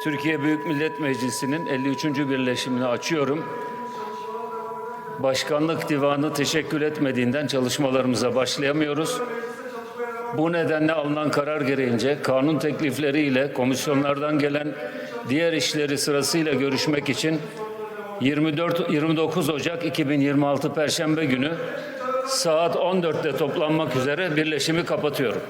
Türkiye Büyük Millet Meclisi'nin 53. birleşimini açıyorum. Başkanlık Divanı teşekkür etmediğinden çalışmalarımıza başlayamıyoruz. Bu nedenle alınan karar gereğince kanun teklifleriyle komisyonlardan gelen diğer işleri sırasıyla görüşmek için 24 29 Ocak 2026 Perşembe günü saat 14'te toplanmak üzere birleşimi kapatıyorum.